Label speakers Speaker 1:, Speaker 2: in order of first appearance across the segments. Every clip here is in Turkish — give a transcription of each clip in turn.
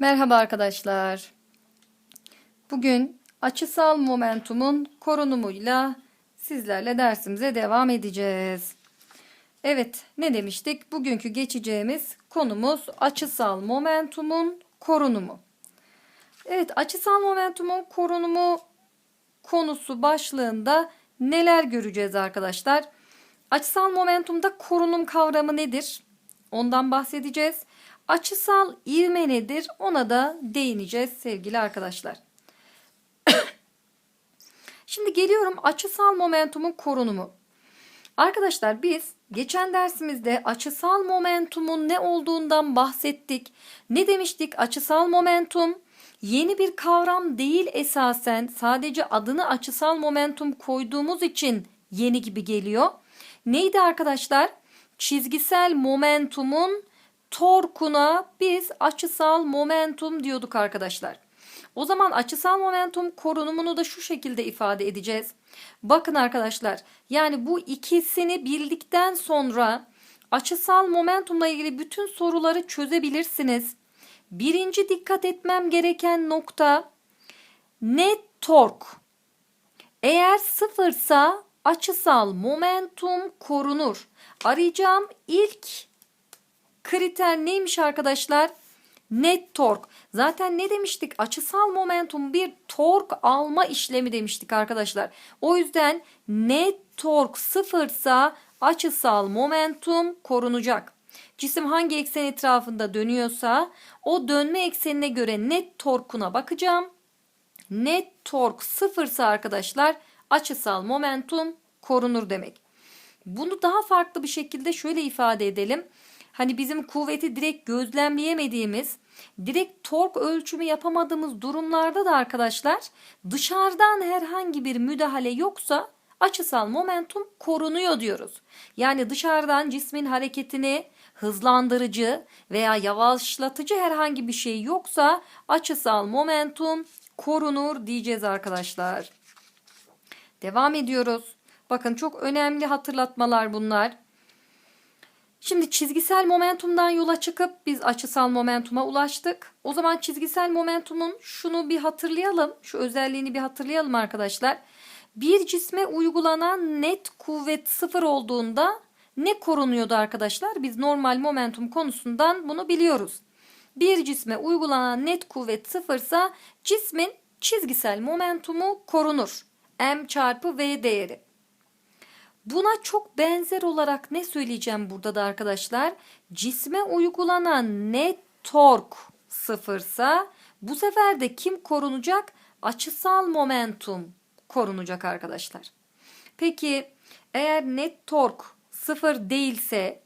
Speaker 1: Merhaba arkadaşlar. Bugün açısal momentumun korunumuyla sizlerle dersimize devam edeceğiz. Evet, ne demiştik? Bugünkü geçeceğimiz konumuz açısal momentumun korunumu. Evet, açısal momentumun korunumu konusu başlığında neler göreceğiz arkadaşlar? Açısal momentumda korunum kavramı nedir? Ondan bahsedeceğiz. Açısal ivme nedir? Ona da değineceğiz sevgili arkadaşlar. Şimdi geliyorum açısal momentumun korunumu. Arkadaşlar biz geçen dersimizde açısal momentumun ne olduğundan bahsettik. Ne demiştik? Açısal momentum yeni bir kavram değil esasen sadece adını açısal momentum koyduğumuz için yeni gibi geliyor. Neydi arkadaşlar? Çizgisel momentumun torkuna biz açısal momentum diyorduk arkadaşlar. O zaman açısal momentum korunumunu da şu şekilde ifade edeceğiz. Bakın arkadaşlar yani bu ikisini bildikten sonra açısal momentumla ilgili bütün soruları çözebilirsiniz. Birinci dikkat etmem gereken nokta net tork. Eğer sıfırsa açısal momentum korunur. Arayacağım ilk kriter neymiş arkadaşlar? Net tork. Zaten ne demiştik? Açısal momentum bir tork alma işlemi demiştik arkadaşlar. O yüzden net tork sıfırsa açısal momentum korunacak. Cisim hangi eksen etrafında dönüyorsa o dönme eksenine göre net torkuna bakacağım. Net tork sıfırsa arkadaşlar açısal momentum korunur demek. Bunu daha farklı bir şekilde şöyle ifade edelim. Hani bizim kuvveti direkt gözlemleyemediğimiz, direkt tork ölçümü yapamadığımız durumlarda da arkadaşlar dışarıdan herhangi bir müdahale yoksa açısal momentum korunuyor diyoruz. Yani dışarıdan cismin hareketini hızlandırıcı veya yavaşlatıcı herhangi bir şey yoksa açısal momentum korunur diyeceğiz arkadaşlar. Devam ediyoruz. Bakın çok önemli hatırlatmalar bunlar. Şimdi çizgisel momentumdan yola çıkıp biz açısal momentuma ulaştık. O zaman çizgisel momentumun şunu bir hatırlayalım. Şu özelliğini bir hatırlayalım arkadaşlar. Bir cisme uygulanan net kuvvet sıfır olduğunda ne korunuyordu arkadaşlar? Biz normal momentum konusundan bunu biliyoruz. Bir cisme uygulanan net kuvvet sıfırsa cismin çizgisel momentumu korunur. M çarpı V değeri. Buna çok benzer olarak ne söyleyeceğim burada da arkadaşlar? Cisme uygulanan net tork sıfırsa bu sefer de kim korunacak? Açısal momentum korunacak arkadaşlar. Peki eğer net tork sıfır değilse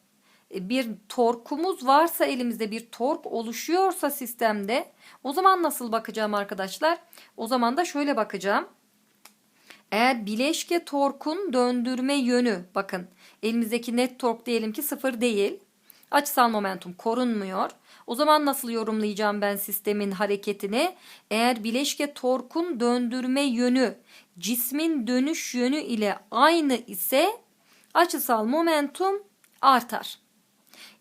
Speaker 1: e, bir torkumuz varsa elimizde bir tork oluşuyorsa sistemde o zaman nasıl bakacağım arkadaşlar? O zaman da şöyle bakacağım. Eğer bileşke torkun döndürme yönü bakın elimizdeki net tork diyelim ki sıfır değil. Açısal momentum korunmuyor. O zaman nasıl yorumlayacağım ben sistemin hareketini? Eğer bileşke torkun döndürme yönü cismin dönüş yönü ile aynı ise açısal momentum artar.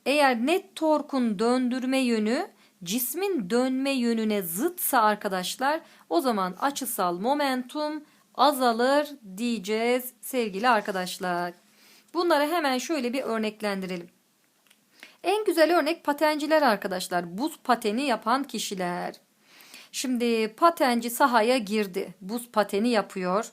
Speaker 1: Eğer net torkun döndürme yönü cismin dönme yönüne zıtsa arkadaşlar o zaman açısal momentum azalır diyeceğiz sevgili arkadaşlar. Bunları hemen şöyle bir örneklendirelim. En güzel örnek patenciler arkadaşlar. Buz pateni yapan kişiler. Şimdi patenci sahaya girdi. Buz pateni yapıyor.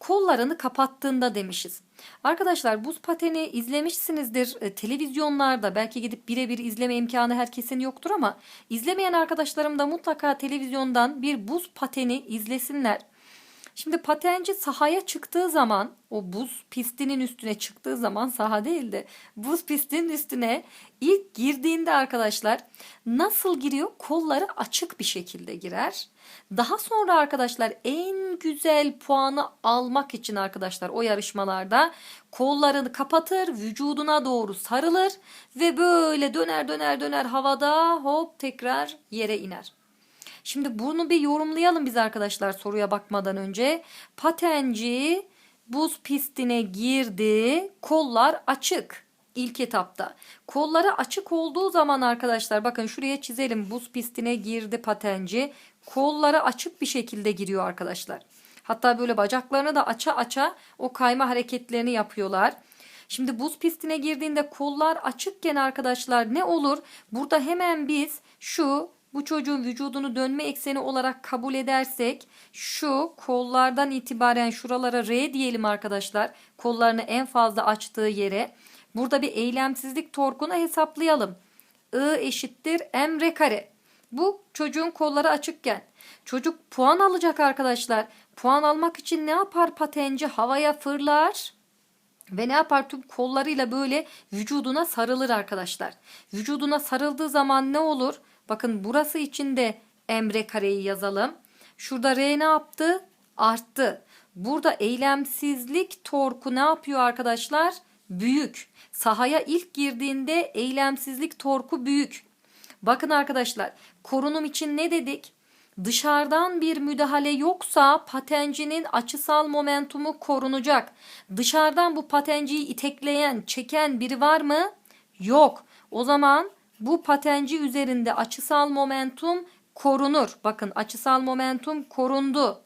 Speaker 1: Kollarını kapattığında demişiz. Arkadaşlar buz pateni izlemişsinizdir e, televizyonlarda belki gidip birebir izleme imkanı herkesin yoktur ama izlemeyen arkadaşlarım da mutlaka televizyondan bir buz pateni izlesinler. Şimdi patenci sahaya çıktığı zaman o buz pistinin üstüne çıktığı zaman saha değil de buz pistinin üstüne ilk girdiğinde arkadaşlar nasıl giriyor? Kolları açık bir şekilde girer. Daha sonra arkadaşlar en güzel puanı almak için arkadaşlar o yarışmalarda kollarını kapatır, vücuduna doğru sarılır ve böyle döner döner döner havada hop tekrar yere iner. Şimdi bunu bir yorumlayalım biz arkadaşlar soruya bakmadan önce. Patenci buz pistine girdi. Kollar açık. ilk etapta. Kolları açık olduğu zaman arkadaşlar bakın şuraya çizelim. Buz pistine girdi patenci. Kolları açık bir şekilde giriyor arkadaşlar. Hatta böyle bacaklarını da aça aça o kayma hareketlerini yapıyorlar. Şimdi buz pistine girdiğinde kollar açıkken arkadaşlar ne olur? Burada hemen biz şu bu çocuğun vücudunu dönme ekseni olarak kabul edersek şu kollardan itibaren şuralara R diyelim arkadaşlar. Kollarını en fazla açtığı yere. Burada bir eylemsizlik torkunu hesaplayalım. I eşittir M R kare. Bu çocuğun kolları açıkken. Çocuk puan alacak arkadaşlar. Puan almak için ne yapar patenci? Havaya fırlar. Ve ne yapar tüm kollarıyla böyle vücuduna sarılır arkadaşlar. Vücuduna sarıldığı zaman ne olur? Bakın burası için de emre kareyi yazalım. Şurada R ne yaptı? Arttı. Burada eylemsizlik torku ne yapıyor arkadaşlar? Büyük. Sahaya ilk girdiğinde eylemsizlik torku büyük. Bakın arkadaşlar korunum için ne dedik? Dışarıdan bir müdahale yoksa patencinin açısal momentumu korunacak. Dışarıdan bu patenciyi itekleyen, çeken biri var mı? Yok. O zaman bu patenci üzerinde açısal momentum korunur. Bakın açısal momentum korundu.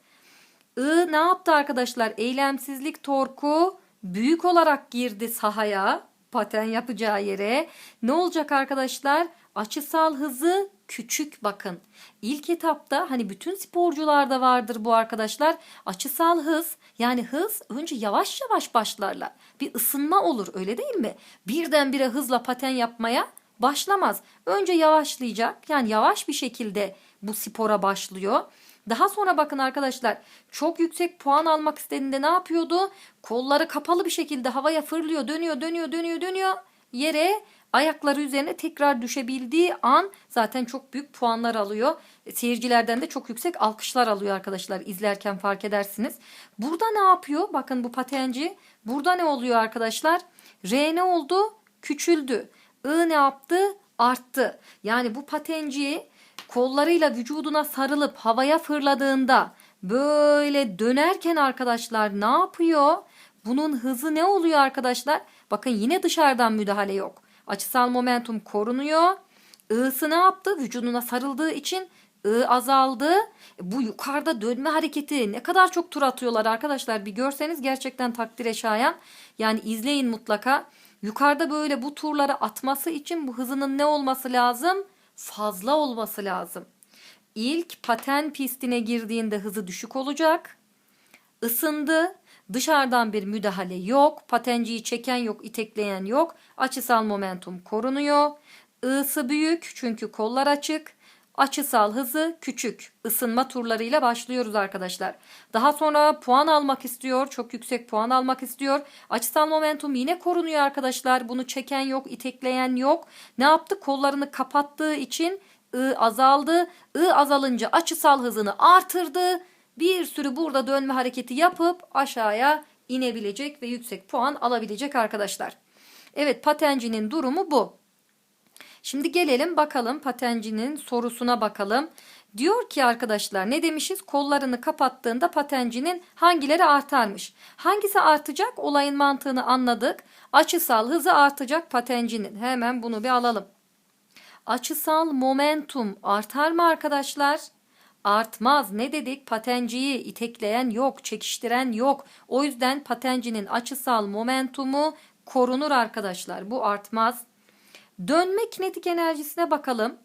Speaker 1: I ne yaptı arkadaşlar? Eylemsizlik torku büyük olarak girdi sahaya. Paten yapacağı yere. Ne olacak arkadaşlar? Açısal hızı küçük bakın. İlk etapta hani bütün sporcularda vardır bu arkadaşlar. Açısal hız yani hız önce yavaş yavaş başlarlar. Bir ısınma olur öyle değil mi? Birdenbire hızla paten yapmaya başlamaz. Önce yavaşlayacak yani yavaş bir şekilde bu spora başlıyor. Daha sonra bakın arkadaşlar çok yüksek puan almak istediğinde ne yapıyordu? Kolları kapalı bir şekilde havaya fırlıyor, dönüyor, dönüyor, dönüyor, dönüyor. Yere ayakları üzerine tekrar düşebildiği an zaten çok büyük puanlar alıyor. Seyircilerden de çok yüksek alkışlar alıyor arkadaşlar izlerken fark edersiniz. Burada ne yapıyor? Bakın bu patenci. Burada ne oluyor arkadaşlar? R ne oldu? Küçüldü. I ne yaptı? Arttı. Yani bu patenciyi kollarıyla vücuduna sarılıp havaya fırladığında böyle dönerken arkadaşlar ne yapıyor? Bunun hızı ne oluyor arkadaşlar? Bakın yine dışarıdan müdahale yok. Açısal momentum korunuyor. I'sı ne yaptı? Vücuduna sarıldığı için I azaldı. Bu yukarıda dönme hareketi ne kadar çok tur atıyorlar arkadaşlar. Bir görseniz gerçekten takdire şayan. Yani izleyin mutlaka. Yukarıda böyle bu turları atması için bu hızının ne olması lazım? Fazla olması lazım. İlk paten pistine girdiğinde hızı düşük olacak. Isındı. Dışarıdan bir müdahale yok. Patenciyi çeken yok, itekleyen yok. Açısal momentum korunuyor. I'sı büyük çünkü kollar açık. Açısal hızı küçük. Isınma turlarıyla başlıyoruz arkadaşlar. Daha sonra puan almak istiyor. Çok yüksek puan almak istiyor. Açısal momentum yine korunuyor arkadaşlar. Bunu çeken yok, itekleyen yok. Ne yaptı? Kollarını kapattığı için I azaldı. I azalınca açısal hızını artırdı. Bir sürü burada dönme hareketi yapıp aşağıya inebilecek ve yüksek puan alabilecek arkadaşlar. Evet patencinin durumu bu. Şimdi gelelim bakalım patencinin sorusuna bakalım. Diyor ki arkadaşlar ne demişiz? Kollarını kapattığında patencinin hangileri artarmış? Hangisi artacak? Olayın mantığını anladık. Açısal hızı artacak patencinin. Hemen bunu bir alalım. Açısal momentum artar mı arkadaşlar? Artmaz. Ne dedik? Patenciyi itekleyen yok, çekiştiren yok. O yüzden patencinin açısal momentumu korunur arkadaşlar. Bu artmaz. Dönme kinetik enerjisine bakalım.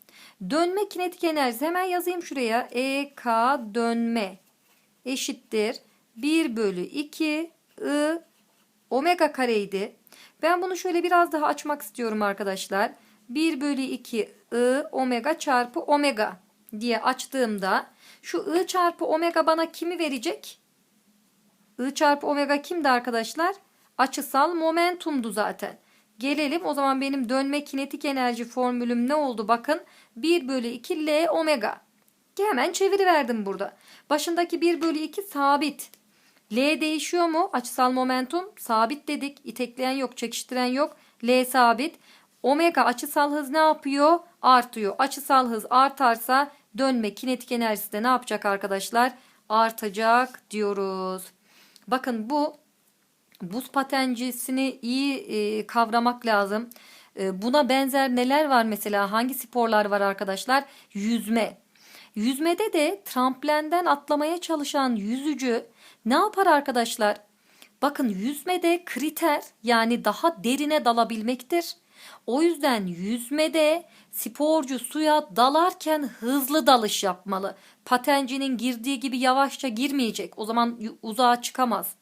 Speaker 1: Dönme kinetik enerjisi hemen yazayım şuraya. EK dönme eşittir 1 bölü 2 I omega kareydi. Ben bunu şöyle biraz daha açmak istiyorum arkadaşlar. 1 bölü 2 I omega çarpı omega diye açtığımda şu I çarpı omega bana kimi verecek? I çarpı omega kimdi arkadaşlar? Açısal momentumdu zaten. Gelelim o zaman benim dönme kinetik enerji formülüm ne oldu? Bakın 1 bölü 2 L omega. Hemen çeviriverdim burada. Başındaki 1 bölü 2 sabit. L değişiyor mu? Açısal momentum sabit dedik. İtekleyen yok, çekiştiren yok. L sabit. Omega açısal hız ne yapıyor? Artıyor. Açısal hız artarsa dönme kinetik enerjisi de ne yapacak arkadaşlar? Artacak diyoruz. Bakın bu Buz patencisini iyi e, kavramak lazım. E, buna benzer neler var mesela? Hangi sporlar var arkadaşlar? Yüzme. Yüzmede de tramplenden atlamaya çalışan yüzücü ne yapar arkadaşlar? Bakın yüzmede kriter yani daha derine dalabilmektir. O yüzden yüzmede sporcu suya dalarken hızlı dalış yapmalı. Patencinin girdiği gibi yavaşça girmeyecek. O zaman uzağa çıkamaz.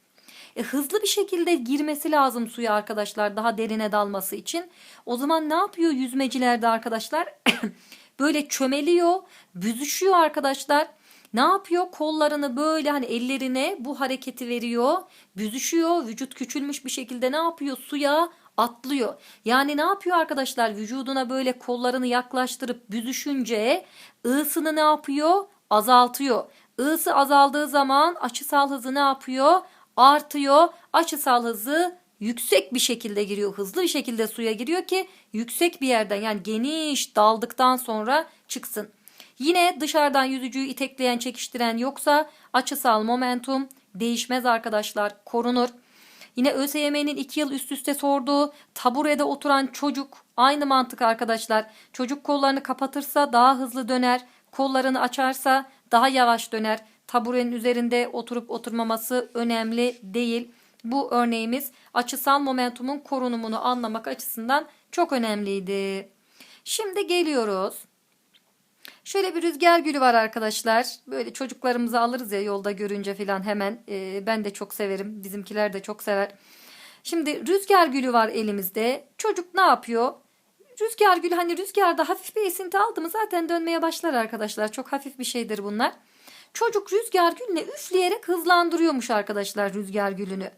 Speaker 1: E, hızlı bir şekilde girmesi lazım suya arkadaşlar daha derine dalması için. O zaman ne yapıyor yüzmeciler de arkadaşlar? böyle çömeliyor, büzüşüyor arkadaşlar. Ne yapıyor? Kollarını böyle hani ellerine bu hareketi veriyor. Büzüşüyor. Vücut küçülmüş bir şekilde ne yapıyor? Suya atlıyor. Yani ne yapıyor arkadaşlar? Vücuduna böyle kollarını yaklaştırıp büzüşünce ısını ne yapıyor? Azaltıyor. Isı azaldığı zaman açısal hızı ne yapıyor? Artıyor. Açısal hızı yüksek bir şekilde giriyor. Hızlı bir şekilde suya giriyor ki yüksek bir yerden yani geniş daldıktan sonra çıksın. Yine dışarıdan yüzücüyü itekleyen, çekiştiren yoksa açısal momentum değişmez arkadaşlar, korunur. Yine ÖSYM'nin 2 yıl üst üste sorduğu taburede oturan çocuk aynı mantık arkadaşlar. Çocuk kollarını kapatırsa daha hızlı döner, kollarını açarsa daha yavaş döner. Taburenin üzerinde oturup oturmaması önemli değil. Bu örneğimiz açısal momentumun korunumunu anlamak açısından çok önemliydi. Şimdi geliyoruz. Şöyle bir rüzgar gülü var arkadaşlar. Böyle çocuklarımızı alırız ya yolda görünce falan hemen. Ee, ben de çok severim. Bizimkiler de çok sever. Şimdi rüzgar gülü var elimizde. Çocuk ne yapıyor? Rüzgar gülü hani rüzgarda hafif bir esinti aldı mı zaten dönmeye başlar arkadaşlar. Çok hafif bir şeydir bunlar. Çocuk rüzgar gülüne üfleyerek hızlandırıyormuş arkadaşlar rüzgar gülünü.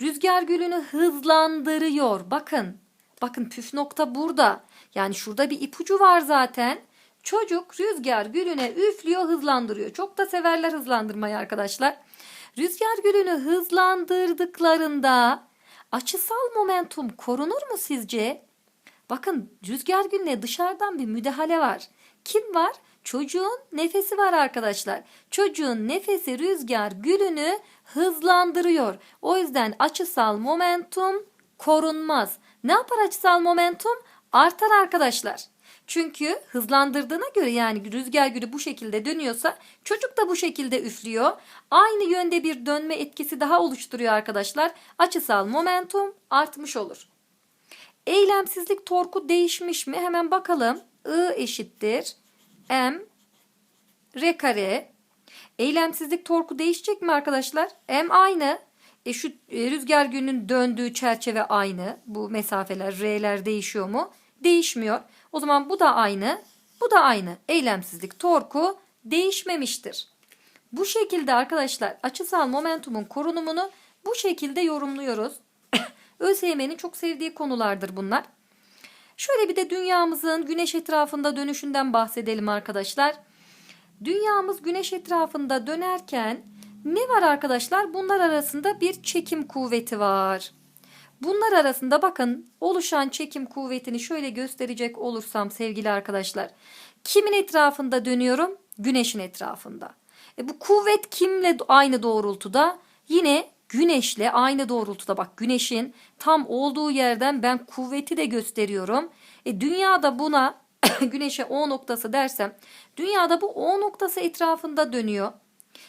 Speaker 1: Rüzgar gülünü hızlandırıyor. Bakın. Bakın püf nokta burada. Yani şurada bir ipucu var zaten. Çocuk rüzgar gülüne üflüyor, hızlandırıyor. Çok da severler hızlandırmayı arkadaşlar. Rüzgar gülünü hızlandırdıklarında açısal momentum korunur mu sizce? Bakın rüzgar gülüne dışarıdan bir müdahale var. Kim var? Çocuğun nefesi var arkadaşlar. Çocuğun nefesi rüzgar gülünü hızlandırıyor. O yüzden açısal momentum korunmaz. Ne yapar açısal momentum? Artar arkadaşlar. Çünkü hızlandırdığına göre yani rüzgar gülü bu şekilde dönüyorsa çocuk da bu şekilde üflüyor. Aynı yönde bir dönme etkisi daha oluşturuyor arkadaşlar. Açısal momentum artmış olur. Eylemsizlik torku değişmiş mi? Hemen bakalım. I eşittir m r kare. Eylemsizlik torku değişecek mi arkadaşlar? M aynı. E şu e, rüzgar gülünün döndüğü çerçeve aynı. Bu mesafeler R'ler değişiyor mu? Değişmiyor. O zaman bu da aynı. Bu da aynı. Eylemsizlik torku değişmemiştir. Bu şekilde arkadaşlar açısal momentumun korunumunu bu şekilde yorumluyoruz. ÖSYM'nin çok sevdiği konulardır bunlar. Şöyle bir de dünyamızın güneş etrafında dönüşünden bahsedelim arkadaşlar. Dünyamız güneş etrafında dönerken ne var arkadaşlar? Bunlar arasında bir çekim kuvveti var. Bunlar arasında bakın oluşan çekim kuvvetini şöyle gösterecek olursam sevgili arkadaşlar. Kimin etrafında dönüyorum? Güneşin etrafında. E bu kuvvet kimle aynı doğrultuda? Yine güneşle aynı doğrultuda. Bak güneşin tam olduğu yerden ben kuvveti de gösteriyorum. E dünyada buna güneşe O noktası dersem dünyada bu O noktası etrafında dönüyor.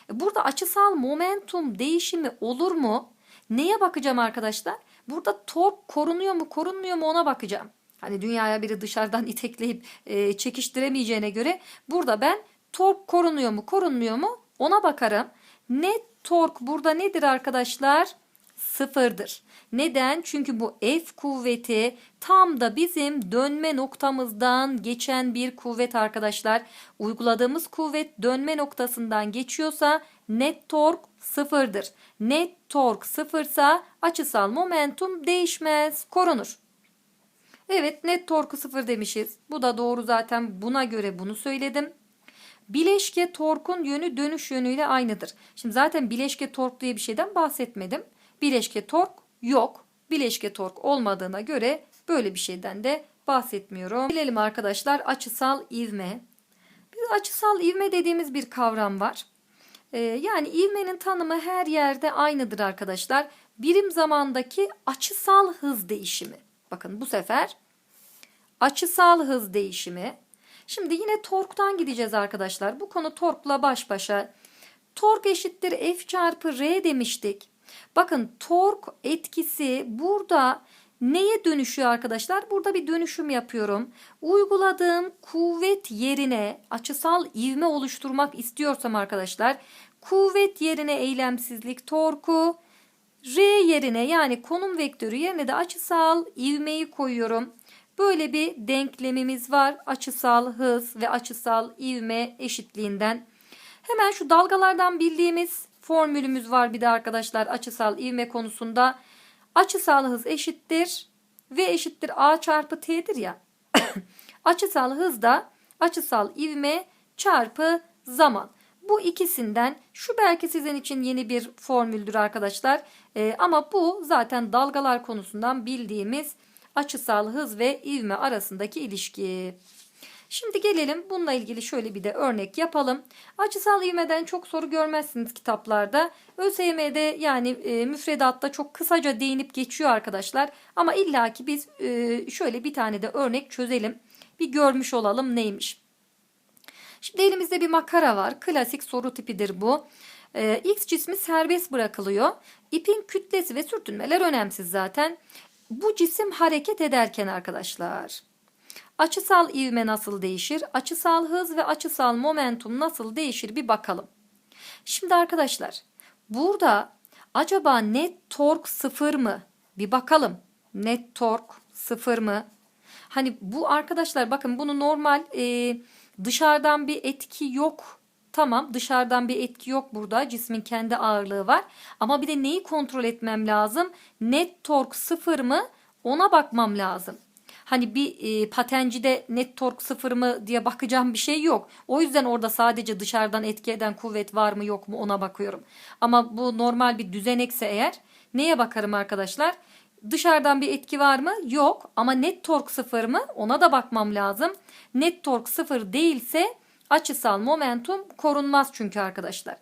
Speaker 1: E burada açısal momentum değişimi olur mu? Neye bakacağım arkadaşlar? Burada tork korunuyor mu korunmuyor mu ona bakacağım. Hani dünyaya biri dışarıdan itekleyip e, çekiştiremeyeceğine göre burada ben tork korunuyor mu korunmuyor mu ona bakarım. Net tork burada nedir arkadaşlar? Sıfırdır. Neden? Çünkü bu F kuvveti tam da bizim dönme noktamızdan geçen bir kuvvet arkadaşlar. Uyguladığımız kuvvet dönme noktasından geçiyorsa net tork sıfırdır. Net tork sıfırsa açısal momentum değişmez, korunur. Evet net torku sıfır demişiz. Bu da doğru zaten buna göre bunu söyledim. Bileşke torkun yönü dönüş yönüyle aynıdır. Şimdi zaten bileşke tork diye bir şeyden bahsetmedim. Bileşke tork yok. Bileşke tork olmadığına göre böyle bir şeyden de bahsetmiyorum. Bilelim arkadaşlar açısal ivme. Bir açısal ivme dediğimiz bir kavram var. Ee, yani ivmenin tanımı her yerde aynıdır arkadaşlar. birim zamandaki açısal hız değişimi. Bakın bu sefer açısal hız değişimi. Şimdi yine torktan gideceğiz arkadaşlar. Bu konu torkla baş başa. Tork eşittir F çarpı R demiştik. Bakın tork etkisi burada neye dönüşüyor arkadaşlar? Burada bir dönüşüm yapıyorum. Uyguladığım kuvvet yerine açısal ivme oluşturmak istiyorsam arkadaşlar kuvvet yerine eylemsizlik torku R yerine yani konum vektörü yerine de açısal ivmeyi koyuyorum. Böyle bir denklemimiz var. Açısal hız ve açısal ivme eşitliğinden. Hemen şu dalgalardan bildiğimiz formülümüz var bir de arkadaşlar açısal ivme konusunda. Açısal hız eşittir v eşittir a çarpı t'dir ya. açısal hız da açısal ivme çarpı zaman. Bu ikisinden şu belki sizin için yeni bir formüldür arkadaşlar. Ee, ama bu zaten dalgalar konusundan bildiğimiz açısal hız ve ivme arasındaki ilişki. Şimdi gelelim bununla ilgili şöyle bir de örnek yapalım. Açısal ivmeden çok soru görmezsiniz kitaplarda. ÖSYM'de yani e, müfredatta çok kısaca değinip geçiyor arkadaşlar. Ama illaki biz e, şöyle bir tane de örnek çözelim. Bir görmüş olalım neymiş. Şimdi elimizde bir makara var. Klasik soru tipidir bu. E, X cismi serbest bırakılıyor. İpin kütlesi ve sürtünmeler önemsiz zaten. Bu cisim hareket ederken arkadaşlar açısal ivme nasıl değişir? Açısal hız ve açısal momentum nasıl değişir bir bakalım. Şimdi arkadaşlar burada acaba net tork sıfır mı? Bir bakalım. Net tork sıfır mı? Hani bu arkadaşlar bakın bunu normal e, dışarıdan bir etki yok. Tamam dışarıdan bir etki yok burada. Cismin kendi ağırlığı var. Ama bir de neyi kontrol etmem lazım? Net tork sıfır mı? Ona bakmam lazım. Hani bir e, patencide net tork sıfır mı diye bakacağım bir şey yok. O yüzden orada sadece dışarıdan etki eden kuvvet var mı yok mu ona bakıyorum. Ama bu normal bir düzenekse eğer neye bakarım arkadaşlar? Dışarıdan bir etki var mı? Yok. Ama net tork sıfır mı? Ona da bakmam lazım. Net tork sıfır değilse açısal momentum korunmaz çünkü arkadaşlar.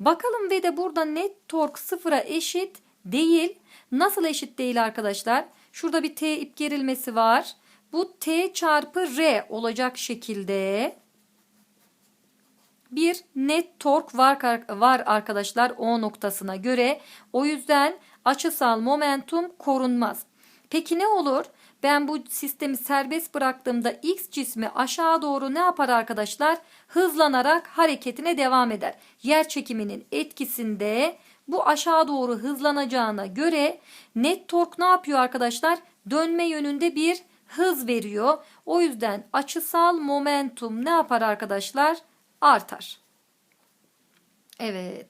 Speaker 1: Bakalım ve de burada net tork sıfıra eşit değil. Nasıl eşit değil arkadaşlar? Şurada bir T ip gerilmesi var. Bu T çarpı R olacak şekilde bir net tork var, var arkadaşlar O noktasına göre. O yüzden açısal momentum korunmaz. Peki ne olur? Ben bu sistemi serbest bıraktığımda X cismi aşağı doğru ne yapar arkadaşlar? Hızlanarak hareketine devam eder. Yer çekiminin etkisinde bu aşağı doğru hızlanacağına göre net tork ne yapıyor arkadaşlar? Dönme yönünde bir hız veriyor. O yüzden açısal momentum ne yapar arkadaşlar? Artar. Evet.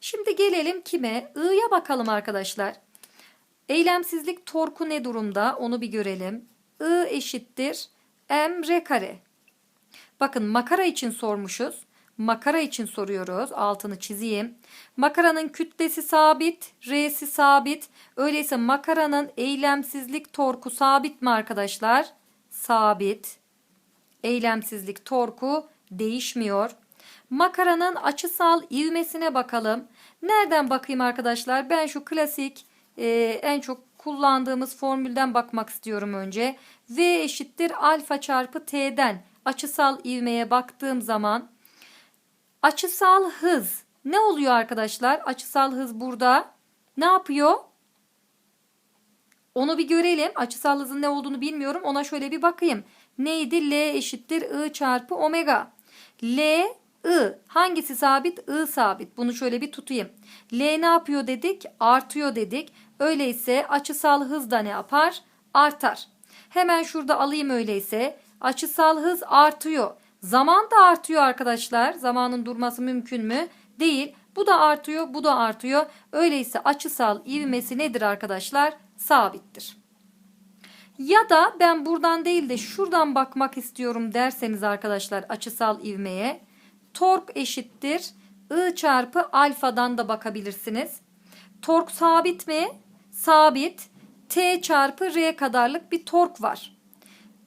Speaker 1: Şimdi gelelim kime? I'ya bakalım arkadaşlar. Eylemsizlik torku ne durumda? Onu bir görelim. I eşittir m r kare. Bakın makara için sormuşuz. Makara için soruyoruz. Altını çizeyim. Makaranın kütlesi sabit, R'si sabit. Öyleyse makaranın eylemsizlik torku sabit mi arkadaşlar? Sabit. Eylemsizlik torku değişmiyor. Makaranın açısal ivmesine bakalım. Nereden bakayım arkadaşlar? Ben şu klasik e, en çok kullandığımız formülden bakmak istiyorum önce. V eşittir alfa çarpı T'den açısal ivmeye baktığım zaman Açısal hız ne oluyor arkadaşlar? Açısal hız burada ne yapıyor? Onu bir görelim. Açısal hızın ne olduğunu bilmiyorum. Ona şöyle bir bakayım. Neydi? L eşittir I çarpı omega. L, I. Hangisi sabit? I sabit. Bunu şöyle bir tutayım. L ne yapıyor dedik? Artıyor dedik. Öyleyse açısal hız da ne yapar? Artar. Hemen şurada alayım öyleyse. Açısal hız artıyor. Zaman da artıyor arkadaşlar. Zamanın durması mümkün mü? Değil. Bu da artıyor, bu da artıyor. Öyleyse açısal ivmesi nedir arkadaşlar? Sabittir. Ya da ben buradan değil de şuradan bakmak istiyorum derseniz arkadaşlar açısal ivmeye. Tork eşittir. I çarpı alfadan da bakabilirsiniz. Tork sabit mi? Sabit. T çarpı R kadarlık bir tork var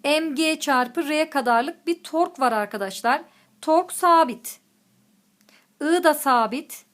Speaker 1: mg çarpı r kadarlık bir tork var arkadaşlar. Tork sabit. I da sabit.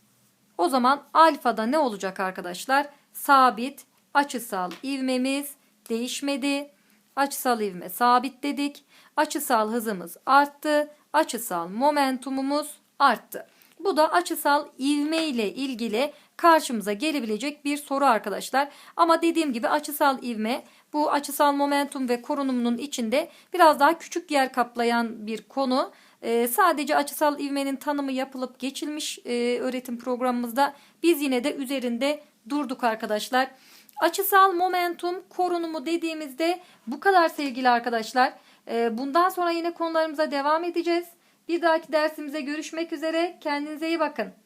Speaker 1: O zaman alfa da ne olacak arkadaşlar? sabit. Açısal ivmemiz değişmedi. Açısal ivme sabit dedik. Açısal hızımız arttı. Açısal momentumumuz arttı. Bu da açısal ivme ile ilgili karşımıza gelebilecek bir soru arkadaşlar. Ama dediğim gibi açısal ivme bu açısal momentum ve korunumunun içinde biraz daha küçük yer kaplayan bir konu. Ee, sadece açısal ivmenin tanımı yapılıp geçilmiş e, öğretim programımızda biz yine de üzerinde durduk arkadaşlar. Açısal momentum korunumu dediğimizde bu kadar sevgili arkadaşlar. Ee, bundan sonra yine konularımıza devam edeceğiz. Bir dahaki dersimize görüşmek üzere. Kendinize iyi bakın.